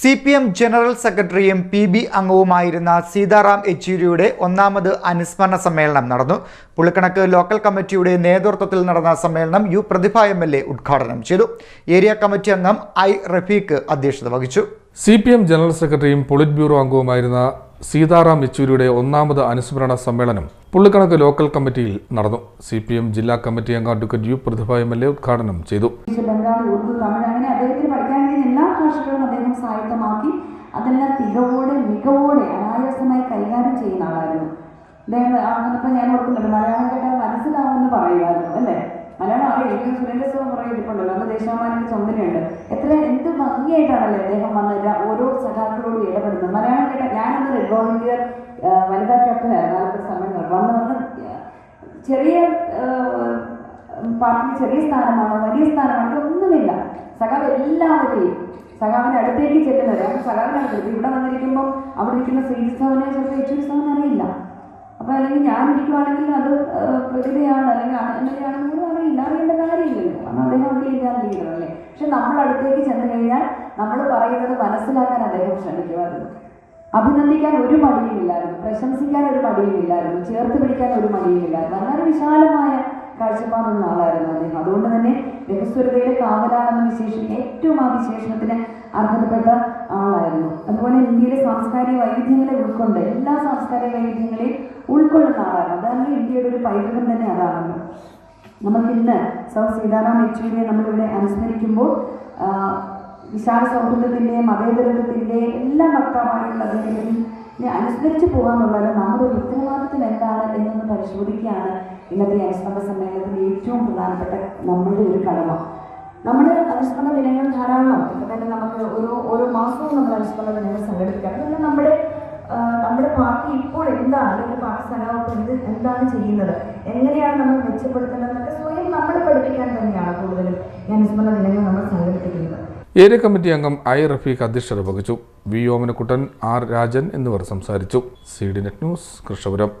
C P M general സെക്രട്ടറിയും P B അംഗവുമായിരുന്ന സീതാറാം യെച്ചൂരിയുടെ ഒന്നാമത് അനുസ്മരണ സമ്മേളനം നടന്നു. പുളിക്കണക്ക് ലോക്കൽ കമ്മിറ്റിയുടെ നേതൃത്വത്തിൽ നടന്ന സമ്മേളനം U Prathibha M L A ഉദ്ഘാടനം ചെയ്തു. ഏരിയ കമ്മിറ്റി അംഗം ഐ റഫീഖ് അധ്യക്ഷത വഹിച്ചു. സി പി എം ജനറൽ സെക്രട്ടറിയും പൊളിറ്റ് ബ്യൂറോ അംഗവുമായിരുന്ന സീതാറാം യെച്ചൂരിയുടെ ഒന്നാമത് അനുസ്മരണ സമ്മേളനം പുള്ളിക്കണക്ക് ലോക്കൽ കമ്മിറ്റിയിൽ നടന്നു. സി പി എം ജില്ലാ കമ്മിറ്റി അംഗം advocate U Prathibha M L A ഉദ്ഘാടനം ചെയ്തു. സ്വായത്തമാക്കി അതെല്ലാം തികവോടെ മികവോടെ അനായാസമായി കൈകാര്യം ചെയ്യുന്ന ആളായിരുന്നു. അദ്ദേഹം അങ്ങനെ ഞാൻ ഓർക്കുന്നുണ്ട് മലയാളം കേട്ടാൽ മനസ്സിലാവുമെന്ന് പറയുമായിരുന്നു അല്ലേ? മലയാളം കുറേ ഇരിപ്പുണ്ടല്ലോ അന്ന് ദേശാമാനിക്ക് ചുമതലയുണ്ട് എത്ര എന്ത് ഭംഗിയായിട്ടാണല്ലേ അദ്ദേഹം വന്ന ഓരോ സഖാക്കളോടും ഇടപെടുന്നത്. മലയാളം കേട്ട ഞാനന്ന് റെഡ് വോളണ്ടിയർ വനിതാ ക്യാപ്റ്റനായിരുന്നു ആലപ്പുഴ സമയങ്ങൾ വന്ന് വന്ന് ചെറിയ പാർട്ടിയിൽ ചെറിയ സ്ഥാനമാണോ വലിയ സ്ഥാനമാണോ ഒന്നുമില്ല സഖാവ് എല്ലാവരെയും സഖാവിന്റെ അടുത്തേക്ക് ചെല്ലുന്നത്. കാരണം സഖാവിന്റെ അടുത്ത് ഇവിടെ വന്നിരിക്കുമ്പോൾ അവിടെ ഇരിക്കുന്ന ശ്രീജിസവനെ ചിലപ്പോൾ യെച്ചൂരി സവൻ അറിയില്ല. അപ്പൊ അല്ലെങ്കിൽ ഞാൻ ഇരിക്കുവാണെങ്കിൽ അത് പ്രതിഭയാണ് അല്ലെങ്കിൽ ആണെന്ന് പോലും അറിയില്ല അറിയേണ്ട കാര്യമില്ലല്ലോ. കാരണം അദ്ദേഹം അവിടെ ഇല്ലാൻ ലീഡർ അല്ലേ? പക്ഷെ നമ്മൾ അടുത്തേക്ക് ചെന്ന് കഴിഞ്ഞാൽ നമ്മൾ പറയുന്നത് മനസ്സിലാക്കാൻ അദ്ദേഹം ശ്രമിക്കുമായിരുന്നു. അഭിനന്ദിക്കാൻ ഒരു മടിയുമില്ലായിരുന്നു പ്രശംസിക്കാൻ ഒരു മടിയുമില്ലായിരുന്നു ചേർത്ത് പിടിക്കാൻ ഒരു മടിയുമില്ലായിരുന്നു അങ്ങനെ വിശാലമായ കാഴ്ചപ്പാടുള്ള ആളായിരുന്നു അദ്ദേഹം. അതുകൊണ്ട് തന്നെ ബഹുസ്വരതയുടെ കാവലാണെന്ന വിശേഷം ഏറ്റവും ആ വിശേഷണത്തിന് അർഹതപ്പെട്ട ആളായിരുന്നു. അതുപോലെ ഇന്ത്യയിലെ സാംസ്കാരിക വൈവിധ്യങ്ങളെ ഉൾക്കൊണ്ട് എല്ലാ സാംസ്കാരിക വൈവിധ്യങ്ങളെയും ഉൾക്കൊള്ളുന്ന ആളാണ് അതാണ് ഇന്ത്യയുടെ ഒരു പൈതൃകം തന്നെ അതാണല്ലോ നമുക്കിന്ന് സൗ സീതാറാം യെച്ചൂരിയെ നമ്മളിവിടെ അനുസ്മരിക്കുമ്പോൾ വിശാല സൗഹൃദത്തിന്റെ മതേതരത്വത്തിന്റെ എല്ലാ വക്താവായിട്ടുള്ള അദ്ദേഹത്തിനെ അനുസ്മരിച്ച് പോകാന്നുള്ളത് നമ്മുടെ ഒരു ഇന്നത്തെ അനുസ്മരണ സമ്മേളനത്തിന്റെ ഏറ്റവും പ്രധാനപ്പെട്ട നമ്മളുടെ ഒരു കടമ. നമ്മൾ അനുസ്മരണ ദിനങ്ങൾ ധാരാളം. ഇപ്പം തന്നെ നമുക്ക് ഓരോ ഓരോ മാസവും നമ്മൾ അനുസ്മരണ ദിനങ്ങൾ സംഘടിപ്പിക്കാം. അതെല്ലാം നമ്മുടെ നമ്മുടെ പാർട്ടി ഇപ്പോൾ എന്താണ്? അല്ലെങ്കിൽ പാർട്ടി സ്ഥാനാർത്ഥി എന്ത് എന്താണ് ചെയ്യുന്നത്? എങ്ങനെയാണ് നമ്മൾ മെച്ചപ്പെടുത്തുന്നത് എന്നൊക്കെ സ്വയം നമ്മൾ പഠിപ്പിക്കാൻ തന്നെയാണ് കൂടുതലും ഈ അനുസ്മരണ ദിനങ്ങൾ നമ്മൾ സംഘടിപ്പിക്കുന്നത്. ഏരിയ കമ്മിറ്റി അംഗം ഐ റഫീഖ് അധ്യക്ഷത വഹിച്ചു. വി ഓമനക്കുട്ടൻ ആർ രാജൻ എന്നിവർ സംസാരിച്ചു. C D net news Krishnapuram.